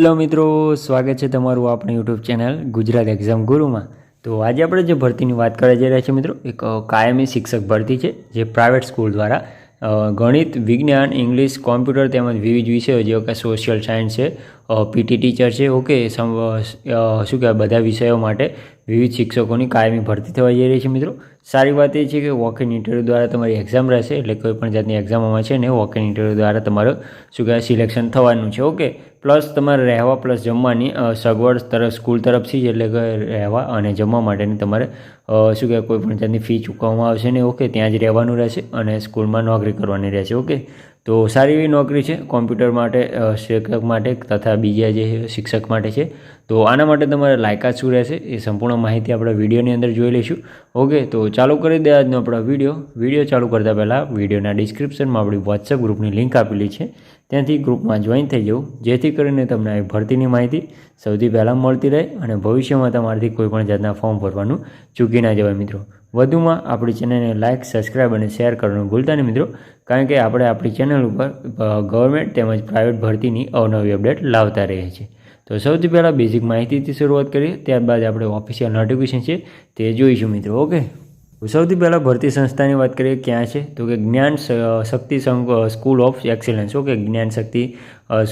Hello મિત્રો, સ્વાગત છે તમારું આપણી યુટ્યુબ ચેનલ ગુજરાત એક્ઝામ ગુરુમાં તો આજે આપણે જે ભરતીની વાત કરવા જઈ રહ્યા છીએ મિત્રો, એક કાયમી શિક્ષક ભરતી છે, જે પ્રાઇવેટ સ્કૂલ દ્વારા ગણિત, વિજ્ઞાન ઇંગ્લિશ કોમ્પ્યુટર તેમજ વિવિધ વિષયો, જેવા કે સોશિયલ સાયન્સ છે પીટી ટીચર છે ઓકે શું કહેવાય, બધા વિષયો માટે વિવિધ શિક્ષકોની કાયમી ભરતી થવા જઈ રહી છે મિત્રો. સારી વાત એ છે કે વોક ઇન ઇન્ટરવ્યૂ દ્વારા તમારી એક્ઝામ રહેશે, એટલે કોઈ પણ જાતની એક્ઝામમાં છે ને વોક ઇન ઇન્ટરવ્યૂ દ્વારા તમારું શું કહેવાય સિલેક્શન થવાનું છે. ઓકે પ્લસ તમારે રહેવા પ્લસ જમવાની સગવડ તરફ સ્કૂલ તરફથી જ એટલે કે રહેવા અને જમવા માટેની તમારે શું કહેવાય, કોઈ પણ જાતની ફી ચૂકવવામાં આવશે ને ઓકે ત્યાં જ રહેવાનું રહેશે અને સ્કૂલમાં નોકરી કરવાની રહેશે. ઓકે તો સારી એવી નોકરી છે, કોમ્પ્યુટર માટે શિક્ષક માટે તથા બીજા જે શિક્ષક માટે છે. તો આના માટે તમારે લાયકાત શું રહેશે એ સંપૂર્ણ માહિતી આપણે વિડીયોની અંદર જોઈ લઈશું. ઓકે, તો ચાલુ કરી દે આજનો આપણો વીડિયો. વીડિયો ચાલુ કરતાં પહેલાં વિડીયોના ડિસ્ક્રિપ્શનમાં આપણી વોટ્સએપ ગ્રુપની લિંક આપેલી છે. ત્યાંથી ગ્રુપમાં જોઈન થઈ જવું જેથી કરીને તમને ભરતીની માહિતી સૌથી પહેલાં મળતી રહે અને ભવિષ્યમાં તમારાથી કોઈપણ જાતના ફોર્મ ભરવાનું ચૂકી ના જવાય મિત્રો. વધુમાં આપણી ચેનલને લાઇક સબસ્ક્રાઇબ અને શેર કરવાનું ભૂલતા નહીં મિત્રો, કારણ કે આપણે આપણી ચેનલ ઉપર ગવર્મેન્ટ તેમજ પ્રાઇવેટ ભરતીની અવનવી અપડેટ લાવતા રહીએ છીએ. તો સૌથી પહેલાં બેઝિક માહિતીથી શરૂઆત કરીએ, ત્યારબાદ આપણે ઓફિશિયલ નોટિફિકેશન છે તે જોઈશું મિત્રો ઓકે સૌથી પહેલાં ભરતી સંસ્થાની વાત કરીએ, ક્યાં છે? તો કે Gyan Shakti school of excellence okay Gyan Shakti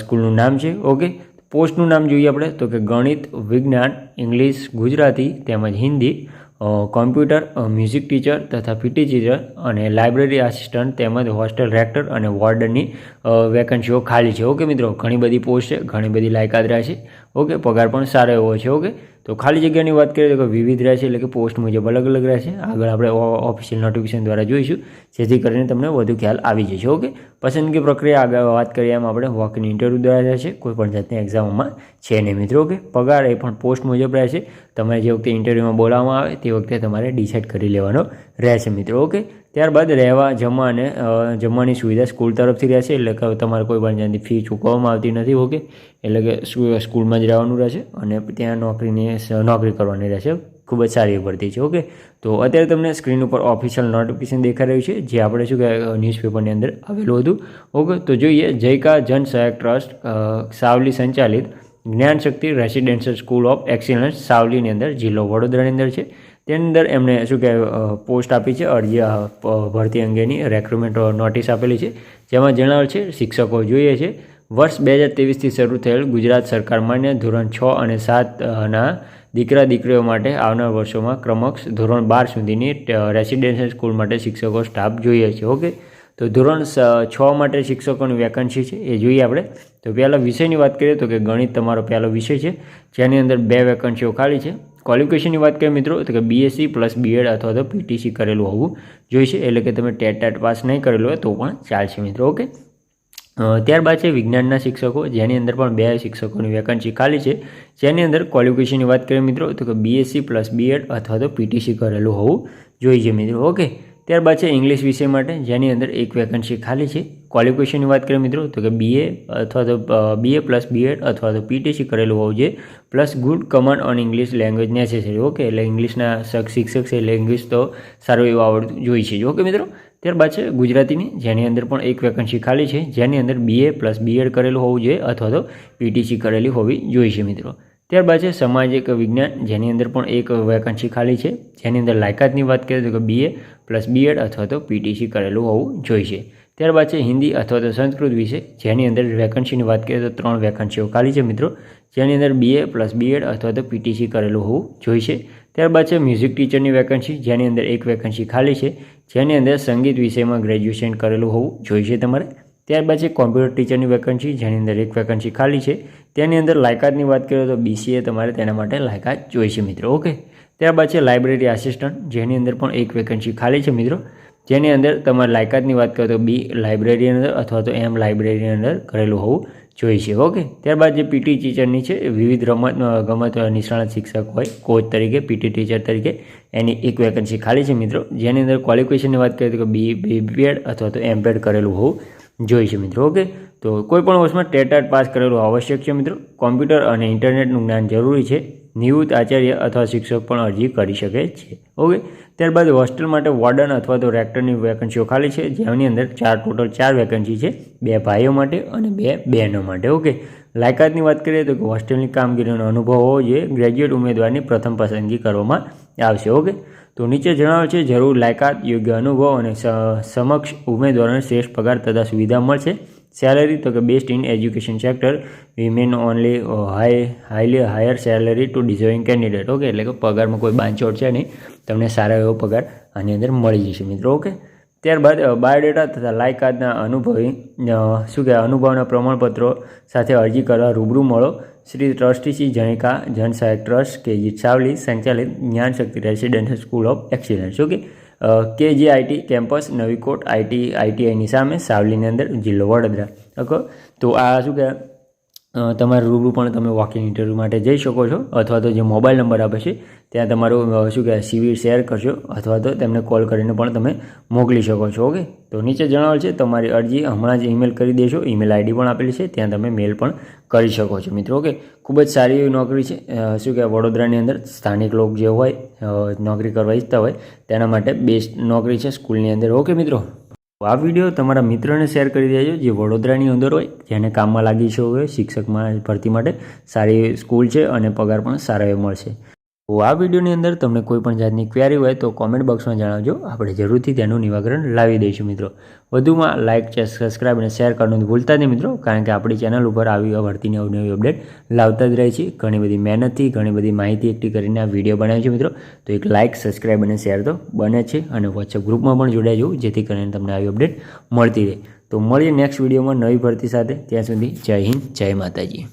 સ્કૂલનું નામ છે ઓકે પોસ્ટનું નામ જોઈએ આપણે, તો કે ગણિત, વિજ્ઞાન ઇંગ્લિશ ગુજરાતી તેમજ હિન્દી કોમ્પ્યુટર મ્યુઝિક ટીચર તથા પીટી ટીચર અને લાઇબ્રેરી આસિસ્ટન્ટ તેમજ હોસ્ટેલ રેક્ટર અને વોર્ડનની વેકન્સીઓ ખાલી છે. ઓકે મિત્રો? ઘણી બધી પોસ્ટ છે, ઘણી બધી લાયકાત રહ્યા છે ઓકે? પગાર પણ સારો એવો છે. ઓકે? તો ખાલી જગ્યાની વાત કરીએ તો વિવિધ રહેશે એટલે કે પોસ્ટ મુજબ અલગ અલગ રહેશે. આગળ આપણે ઓફિશિયલ નોટિફિકેશન દ્વારા જોઈશું. જેથી કરીને તમને વધુ ખ્યાલ આવી જશે, ઓકે? પસંદગી પ્રક્રિયા આગળ વાત કરીએ એમ આપણે વોકની ઇન્ટરવ્યૂ દ્વારા રહેશે. કોઈ પણ જાતની એક્ઝામમાં છે નહીં મિત્રો, ઓકે? પગાર એ પણ પોસ્ટ મુજબ રહેશે. તમારે જે વખતે ઇન્ટરવ્યૂમાં બોલાવવામાં આવે તે વખતે તમારે ડિસાઇડ કરી લેવાનો રહેશે મિત્રો, ઓકે? ત્યારબાદ રહેવા, જમવા અને જમવાની સુવિધા સ્કૂલ તરફથી રહેશે, એટલે કે તમારે કોઈ પણ જ્યાંથી ફી ચૂકવવામાં આવતી નથી, ઓકે? એટલે કે સ્કૂલમાં જ રહેવાનું રહેશે અને ત્યાં નોકરીની નોકરી કરવાની રહેશે. ખૂબ જ સારી ભરતી છે, ઓકે? તો અત્યારે તમને સ્ક્રીન ઉપર ઓફિશિયલ નોટિફિકેશન દેખાઈ રહ્યું છે, જે આપણે શું કહેવાય ન્યૂઝપેપરની અંદર આવેલું હતું, ઓકે? તો જોઈએ, જયકા જન સહાયક ટ્રસ્ટ સાવલી સંચાલિત Gnanshakti residential school of excellence સાવલીની અંદર જિલ્લો વડોદરાની અંદર છે. તેની અંદર એમણે શું કહેવાય પોસ્ટ આપી છે, અરજી ભરતી અંગેની રેક્રુટમેન્ટ નોટિસ આપેલી છે, જેમાં જણાવેલ છે, શિક્ષકો જોઈએ છે, વર્ષ બે હજાર ત્રેવીસથી શરૂ થયેલ ગુજરાત સરકાર માન્ય ધોરણ છ અને સાતના દીકરા દીકરીઓ માટે આવનાર વર્ષોમાં ક્રમક્ષ ધોરણ બાર સુધીની રેસિડેન્શિયલ સ્કૂલ માટે શિક્ષકો સ્ટાફ જોઈએ છે, ઓકે? તો ધોરણ છ માટે શિક્ષકોની વેકન્સી છે, એ જોઈએ આપણે. તો પહેલાં વિષયની વાત કરીએ તો કે ગણિત તમારો પહેલો વિષય છે, જેની અંદર બે વેકન્સીઓ ખાલી છે. ક્વોલિફિકેશનની વાત કરીએ મિત્રો, તો કે બીએસસી પ્લસ બીએડ અથવા તો પીટીસી કરેલું હોવું જોઈશે. એટલે કે તમે ટેટ ટેટ પાસ નહીં કરેલું હોય તો પણ ચાલશે મિત્રો, ઓકે? ત્યારબાદ છે વિજ્ઞાનના શિક્ષકો, જેની અંદર પણ બે શિક્ષકોની વેકન્સી ખાલી છે. જેની અંદર ક્વોલિફિકેશનની વાત કરીએ મિત્રો, તો કે બીએસસી પ્લસ બીએડ અથવા તો પીટીસી કરેલું હોવું જોઈએ મિત્રો, ઓકે? ત્યારબાદ છે ઇંગ્લિશ વિષય માટે, જેની અંદર એક વેકન્સી ખાલી છે. ક્વોલિફિકેશનની વાત કરીએ મિત્રો, તો કે બીએ અથવા તો બીએ પ્લસ બીએડ અથવા તો પીટીસી કરેલું હોવું જોઈએ. Plus good command on English language necessary okay એટલે ઇંગ્લિશના શક- શિક્ષક છે એટલે ઇંગ્લિશ તો સારું એવું આવડતું જોઈએ છે. ઓકે મિત્રો, ત્યારબાદ છે ગુજરાતીની, જેની અંદર પણ એક વેકન્સી ખાલી છે. જેની અંદર બીએ પ્લસ બીએડ કરેલું હોવું જોઈએ અથવા તો પીટીસી કરેલી હોવી જોઈએ છે મિત્રો. ત્યારબાદ છે સામાજિક વિજ્ઞાન, જેની અંદર પણ એક વેકન્સી ખાલી છે. જેની અંદર લાયકાતની વાત કરીએ તો કે બીએ પ્લસ બીએડ અથવા તો પીટીસી કરેલું હોવું જોઈશે ત્યારબાદ છે, હિન્દી અથવા તો સંસ્કૃત વિશે, જેની અંદર વેકન્સીની વાત કરીએ તો ત્રણ વેકન્સીઓ ખાલી છે મિત્રો. જેની અંદર બીએ પ્લસ બીએડ અથવા તો પીટીસી કરેલું હોવું જોઈશે ત્યારબાદ છે મ્યુઝિક ટીચરની વેકન્સી, જેની અંદર એક વેકન્સી ખાલી છે. જેની અંદર સંગીત વિષયમાં ગ્રેજ્યુએશન કરેલું હોવું જોઈશે તમારે. ત્યારબાદ છે કોમ્પ્યુટર ટીચરની વેકન્સી જેની અંદર એક વેકન્સી ખાલી છે. તેની અંદર લાયકાતની વાત કરીએ તો બીસીએ તમારે તેના માટે લાયકાત જોઈશે મિત્રો, ઓકે? ત્યારબાદ છે લાઇબ્રેરી આસિસ્ટન્ટ જેની અંદર પણ એક વેકન્સી ખાલી છે મિત્રો. જેની અંદર તમારે લાયકાતની વાત કરો તો બી લાઇબ્રેરી અંદર અથવા તો એમ લાઇબ્રેરીની અંદર કરેલું હોવું જોઈશે ઓકે? ત્યારબાદ જે પીટી ટીચરની છે, વિવિધ રમત ગમત નિષ્ણાત શિક્ષક હોય કોચ તરીકે પીટી ટીચર તરીકે એની એક વેકન્સી ખાલી છે મિત્રો. જેની અંદર ક્વોલિફિકેશનની વાત કરીએ તો બી બી બીપીએડ અથવા તો એમ કરેલું હોવું જોઈશે મિત્રો, ઓકે? તો કોઈપણ વર્ષમાં ટેટાટ પાસ કરેલું આવશ્યક છે મિત્રો. કોમ્પ્યુટર અને ઇન્ટરનેટનું જ્ઞાન જરૂરી છે. નિવૃત્ત આચાર્ય અથવા શિક્ષક પણ અરજી કરી શકે છે. ઓકે? ત્યારબાદ હોસ્ટેલ માટે વોર્ડન અથવા તો રેક્ટરની વેકન્સીઓ ખાલી છે. જેની અંદર ચાર ટોટલ ચાર વેકન્સી છે. બે ભાઈઓ માટે અને બે બહેનો માટે. ઓકે? લાયકાતની વાત કરીએ તો કે હોસ્ટેલની કામગીરીનો અનુભવ હોવો જોઈએ. ગ્રેજ્યુએટ ઉમેદવારની પ્રથમ પસંદગી કરવામાં આવશે, ઓકે? તો નીચે જણાવે છે, જરૂર લાયકાત, યોગ્ય અનુભવ અને સમક્ષ ઉમેદવારોને શ્રેષ્ઠ પગાર તથા સુવિધા મળશે. સેલેરી, તો કે best in education sector women only high, highly higher salary to deserving candidate, okay? એટલે કે પગારમાં કોઈ બાંધછોડ છે નહીં. તમને સારો એવો પગાર આની અંદર મળી જશે, મિત્રો, ઓકે? ત્યારબાદ બાયોડેટા તથા લાયકાતના અનુભવી શું કહેવાય, અનુભવના પ્રમાણપત્રો સાથે અરજી કરવા રૂબરૂ મળો. શ્રી ટ્રસ્ટી શ્રી જણિકા જનસહાયક ટ્રસ્ટ કે ઈચ્છાવલી સંચાલિત Gyanshakti residential school of excellence, okay? કે જે આઈટી કેમ્પસ નવીકોટ આઈટી આઈટીઆઈની સામે સાવલીની અંદર જિલ્લો વડોદરા, ઓકે? તો આ શું કહેવાય તમારે રૂબરૂ પણ તમે વોકિંગ ઇન્ટરવ્યૂ માટે જઈ શકો છો, અથવા તો જે મોબાઈલ નંબર આપે છે, ત્યાં તમારું શું કહેવાય સીવી શેર કરશો, અથવા તો તેમને કોલ કરીને પણ તમે મોકલી શકો છો ઓકે તો નીચે જણાવેલ છે, તમારી અરજી હમણાં જ ઈમેલ કરી દેશો ઈમેલ આઈડી પણ આપેલી છે, ત્યાં તમે મેલ પણ કરી શકો છો, મિત્રો ઓકે ખૂબ જ સારી એવી નોકરી છે શું કહેવાય, વડોદરાની અંદર સ્થાનિક લોક જે હોય નોકરી કરવા ઈચ્છતા હોય, તેના માટે બેસ્ટ નોકરી છે સ્કૂલની અંદર ઓકે મિત્રો? આ વીડિયો તમારા મિત્રોને શેર કરી દેજો, જે વડોદરાની અંદર હોય, જેને કામમાં લાગી છે હોય, શિક્ષકમાં ભરતી માટે સારી સ્કૂલ છે અને પગાર પણ સારા એવો મળશે. તો આ વિડીયોની અંદર તમને કોઈ પણ જાતની ક્વેરી હોય તો કોમેન્ટ બોક્સમાં જણાવજો. આપણે જરૂરથી તેનું નિવારણ લાવી દઈશું મિત્રો. વધુમાં લાઇક છે સબસ્ક્રાઈબ અને શેર કરવાનું ભૂલતા નહીં મિત્રો, કારણ કે આપણી ચેનલ ઉપર આવી ભરતીની અવનવી અપડેટ લાવતા જ રહે છે. ઘણી બધી મહેનતથી, ઘણી બધી માહિતી એકઠી કરીને આ વીડિયો બનાવ્યો છે મિત્રો. તો એક લાઇક સબસ્ક્રાઈબ અને શેર તો બને છે અને વોટ્સઅપ ગ્રુપમાં પણ જોડાઈ જવું, જેથી કરીને તમને આવી અપડેટ મળતી રહે. તો મળીએ નેક્સ્ટ વિડીયોમાં નવી ભરતી સાથે. ત્યાં સુધી જય હિન્દ, જય માતાજી.